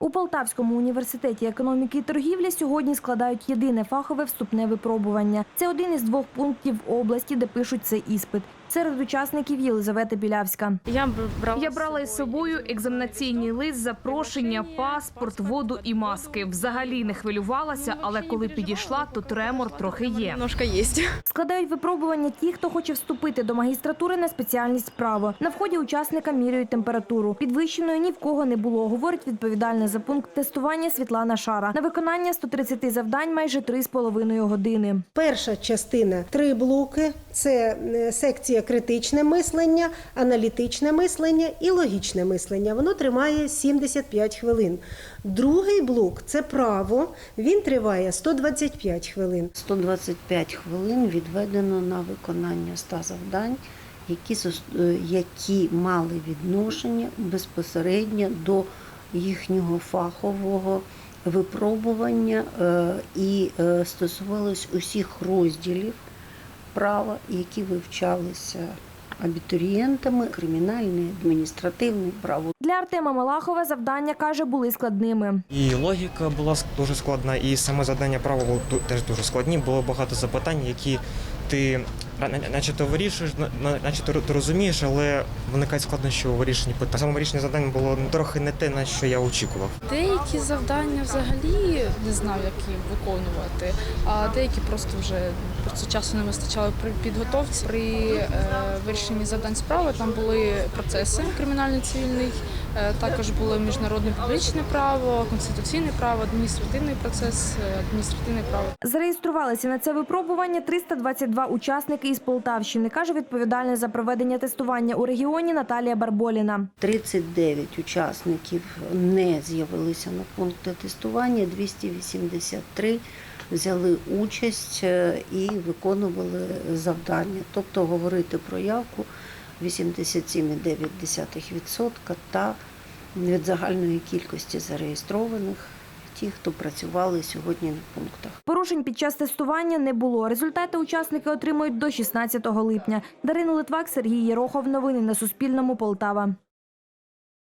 У Полтавському університеті економіки і торгівлі сьогодні складають єдине фахове вступне випробування. Це один із двох пунктів області, де пишуть цей іспит. Серед учасників Єлизавета Білявська. Я брала Я брала із собою екзаменаційний лист, запрошення, паспорт, воду і маски. Взагалі не хвилювалася, але коли підійшла, то тремор трохи є. Немножко есть. Складають випробування ті, хто хоче вступити до магістратури на спеціальність право. На вході учасника міряють температуру. Підвищеної ні в кого не було, говорить відповідальна за пункт тестування Світлана Шара. На виконання 130 завдань майже 3,5 години. Перша частина три блоки: це е, секція критичне мислення, аналітичне мислення і логічне мислення. Воно тримає 75 хвилин. Другий блок це право. Він триває 125 хвилин. 125 хвилин відведено на виконання 100 завдань, які, е, які мали відношення безпосередньо до їхнього фахового випробування е, і е, стосувались усіх розділів права, які вивчалися абітурієнтами, кримінальне, адміністративне право. Для Артема Малахова завдання каже були складними. І логіка була дуже складна, і саме завдання права було теж дуже складні. Було багато запитань, які ти на- на- начебто вирішуєш, на- на- ти розумієш, але виникають складнощі у вирішенні питань. Саме вирішення завдань було трохи не те, на що я очікував. Деякі завдання взагалі не знав, як їх виконувати, а деякі просто вже просто часу не вистачало при підготовці. При е, вирішенні завдань справи там були процеси кримінальний цивільний, е, також було міжнародне публічне право, конституційне право, адміністративний процес, е, адміністративне право. Зареєструвалися на це випробування 322 учасники із Полтавщини, каже відповідальна за проведення тестування у регіоні Наталія Барболіна. 39 учасників не з'явилися на пункти тестування, 283 взяли участь е, і виконували завдання, тобто говорити про явку 87,9% та від загальної кількості зареєстрованих ті, хто працювали сьогодні на пунктах. Порушень під час тестування не було. Результати учасники отримують до 16 липня. Дарина Литвак, Сергій Єрохов. Новини на Суспільному. Полтава.